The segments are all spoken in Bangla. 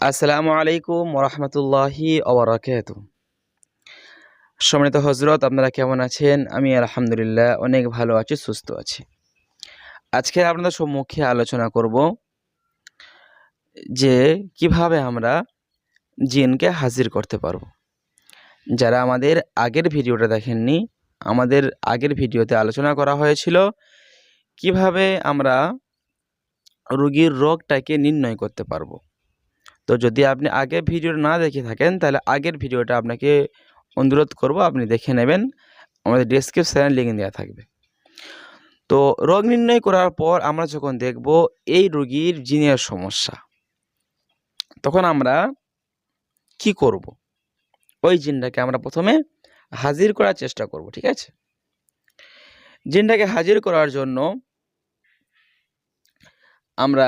আসসালামু আলাইকুম ওরহমতুল্লাহি ওবরাকাত সম্মানিত হজরত আপনারা কেমন আছেন? আমি আলহামদুলিল্লাহ অনেক ভালো আছি, সুস্থ আছি। আজকে আপনাদের সম্মুখে আলোচনা করব যে কীভাবে আমরা জিনকে হাজির করতে পারব। যারা আমাদের আগের ভিডিওটা দেখেননি, আমাদের আগের ভিডিওতে আলোচনা করা হয়েছিল কীভাবে আমরা রোগীর রোগটাকে নির্ণয় করতে পারব। তো যদি আপনি আগে ভিডিও না দেখে থাকেন, তাহলে আগের ভিডিওটা আপনাকে অনুরোধ করব আপনি দেখে নেবেন। আমাদের ডেসক্রিপশানে লিঙ্ক দেওয়া থাকবে। তো রোগ নির্ণয় করার পর আমরা যখন দেখব এই রোগীর জিনের সমস্যা, তখন আমরা কি করব? ওই জিনটাকে আমরা প্রথমে হাজির করার চেষ্টা করব, ঠিক আছে? জিনটাকে হাজির করার জন্য আমরা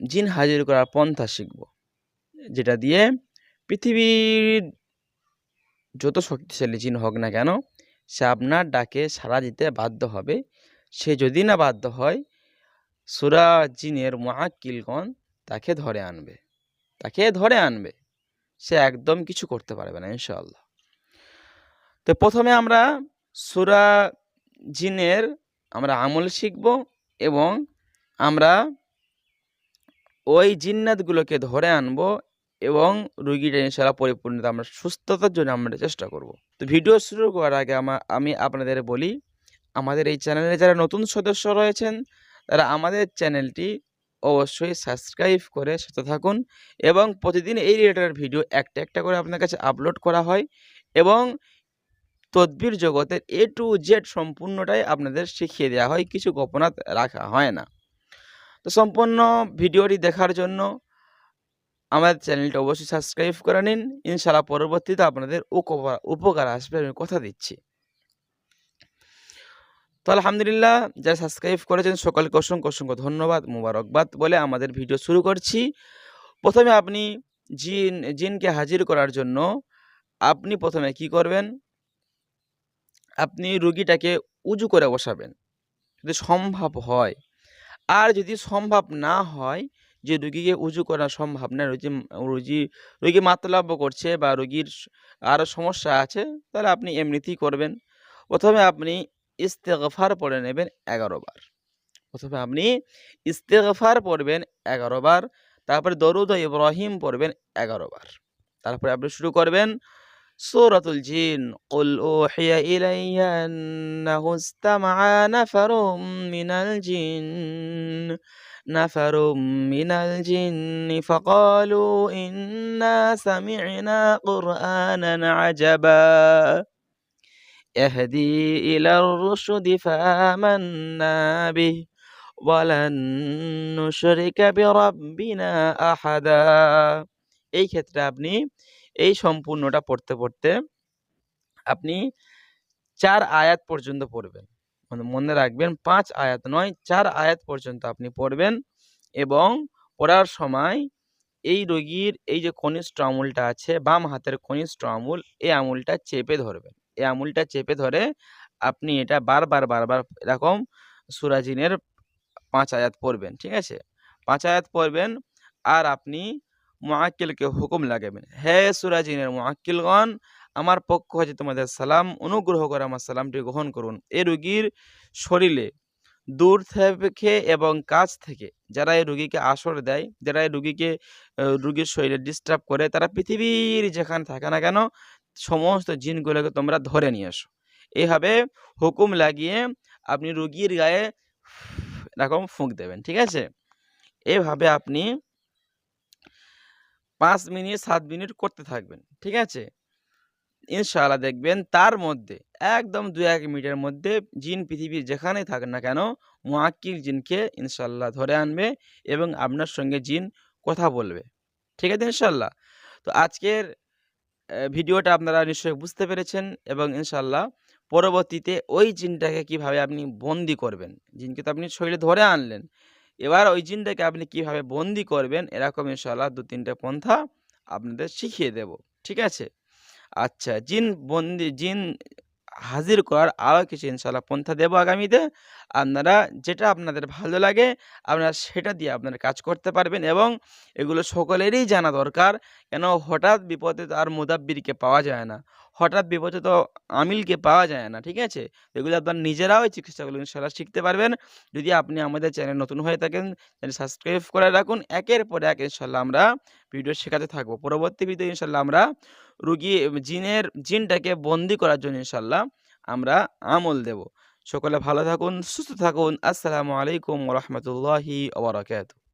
জিন হাজির করার পন্থা শিখব। যেটা দিয়ে পৃথিবীর যত শক্তিশালী জিন হোক না কেন, সে আপনার ডাকে সাড়া দিতে বাধ্য হবে। সে যদি না বাধ্য হয়, সুরা জিনের মহাকিলগণ তাকে ধরে আনবে। তাকে ধরে আনবে। সে একদম কিছু করতে পারবে না, ইনশাআল্লাহ। তো প্রথমে আমরা সুরা জিনের আমরা আমল শিখব এবং আমরা ওই জিন্নাতগুলোকে ধরে আনব এবং রুগীটা ইনশাল্লাহ পরিপূর্ণতা আমরা সুস্থতার জন্য আমরা চেষ্টা করব। তো ভিডিও শুরু করার আগে আমার আমি আপনাদের বলি, আমাদের এই চ্যানেলে যারা নতুন সদস্য রয়েছেন, তারা আমাদের চ্যানেলটি অবশ্যই সাবস্ক্রাইব করে সাথে থাকুন এবং প্রতিদিন এই রিলেটেড ভিডিও একটা একটা করে আপনার কাছে আপলোড করা হয় এবং তদ্বির জগতের এ টু জেড সম্পূর্ণটাই আপনাদের শিখিয়ে দেওয়া হয়, কিছু গোপনাত রাখা হয় না। তো সম্পূর্ণ ভিডিওটি দেখার জন্য আমাদের চ্যানেলটা অবশ্যই সাবস্ক্রাইব করে নিন। ইনশাল্লাহ পরবর্তীতে আপনাদের উপকার উপকার আসবে আমি কথা দিচ্ছি। তো আলহামদুলিল্লাহ, যারা সাবস্ক্রাইব করেছেন সকলকে অসংখ্য অসংখ্য ধন্যবাদ, মুবারকবাদ বলে আমাদের ভিডিও শুরু করছি। প্রথমে আপনি জিন, জিনকে হাজির করার জন্য আপনি প্রথমে কি করবেন? আপনি রুগীটাকে উজু করে বসাবেন। যদি সম্ভব হয়। আর যদি সম্ভব না হয় যে রুগীকে উজু করা সম্ভব না, রুগী রুগী রুগী মাতলাব্য করছে বা রুগীর আরও সমস্যা আছে, তাহলে আপনি এমনিতেই করবেন। প্রথমে আপনি ইস্তেগফার পড়ে নেবেন এগারো বার। প্রথমে আপনি ইস্তেগফার পড়বেন এগারো বার, তারপরে দরুদ ইব্রাহিম পড়বেন এগারো বার। তারপরে আপনি শুরু করবেন সূরাতুল জিন قل أوحي إلي أنه استمع نفر من الجن نفر من الجن فقالوا إنا سمعنا قرآنا عجبا يهدي إلى الرشد فآمنا به ولن نشرك بربنا أحدا এই ক্ষেত্রে আপনি এই সম্পূর্ণটা পড়তে পড়তে আপনি চার আয়াত পর্যন্ত পড়বেন। মানে মনে রাখবেন, পাঁচ আয়াত নয়, চার আয়াত পর্যন্ত আপনি পড়বেন এবং পড়ার সময় এই রোগীর এই যে কনিষ্ঠ আঙুলটা আছে, বাম হাতের কনিষ্ঠ আঙুল এই আঙুলটা চেপে ধরবেন। এই আঙুলটা চেপে ধরে আপনি এটা বারবার বারবার এরকম সুরাজিনের পাঁচ আয়াত পড়বেন, ঠিক আছে? পাঁচ আয়াত পড়বেন আর আপনি মুআক্কিলকে হুকুম লাগাবেন হে সুরাজিনের মুআক্কিলগণ, আমার পক্ষ হচ্ছে তোমাদের সালাম, অনুগ্রহ করে আমার সালামটি গ্রহণ করুন। এ রুগীর শরীরে দূর থেকে এবং কাছ থেকে যারা এই রুগীকে আসর দেয়, যারা এই রুগীকে রুগীর শরীরে ডিস্টার্ব করে, তারা পৃথিবীর যেখানে থাকে না কেন, সমস্ত জিনগুলোকে তোমরা ধরে নিয়ে আসো। এভাবে হুকুম লাগিয়ে আপনি রুগীর গায়ে এরকম ফুঁক দেবেন, ঠিক আছে? এভাবে আপনি পাঁচ মিনিট, সাত মিনিট করতে থাকবেন, ঠিক আছে? ইনশাআল্লাহ দেখবেন তার মধ্যে, একদম দু এক মিনিটের মধ্যে জিন পৃথিবীর যেখানেই থাক না কেন মুআক্কিল জিনকে ইনশাল্লাহ ধরে আনবে এবং আপনার সঙ্গে জিন কথা বলবে, ঠিক আছে ইনশাল্লাহ তো আজকের ভিডিওটা আপনারা নিশ্চয়ই বুঝতে পেরেছেন এবং ইনশাল্লাহ পরবর্তীতে ওই জিনটাকে কীভাবে আপনি বন্দি করবেন, জিনকে তো আপনি শরীরে ধরে আনলেন এবার ওই জিনটাকে আপনি কীভাবে বন্দি করবেন, এরকম ইনশাল্লাহ দু তিনটে পন্থা আপনাদের শিখিয়ে দেব, ঠিক আছে? আচ্ছা জিন বন্দি, জিন হাজির করার আরও কিছু ইনশাল্লাহ পন্থা দেবো আগামীতে। আপনারা যেটা আপনাদের ভালো লাগে, আপনারা সেটা দিয়ে আপনারা কাজ করতে পারবেন এবং এগুলো সকলেরই জানা দরকার। কেন হঠাৎ বিপদে তো আর মুদাব্বিরকে পাওয়া যায় না। হঠাৎ বিপদে তো আমিলকে পাওয়া যায় না, ঠিক আছে? এগুলো আপনার নিজেরাও এই চিকিৎসাগুলো ইনশাল্লাহ শিখতে পারবেন। যদি আপনি আমাদের চ্যানেল নতুন হয়ে থাকেন চ্যানেল সাবস্ক্রাইব করে রাখুন। একের পর এক ইনশাল্লাহ আমরা ভিডিও শেখাতে থাকব। পরবর্তী ভিডিও ইনশাল্লাহ আমরা রুগী জিনের, জিনটাকে বন্দি করার জন্য ইনশাল্লাহ আমরা আমল দেব। সকলে ভালো থাকুন, সুস্থ থাকুন। আসসালামু আলাইকুম রহমতুল্লাহি ওবরাকাতু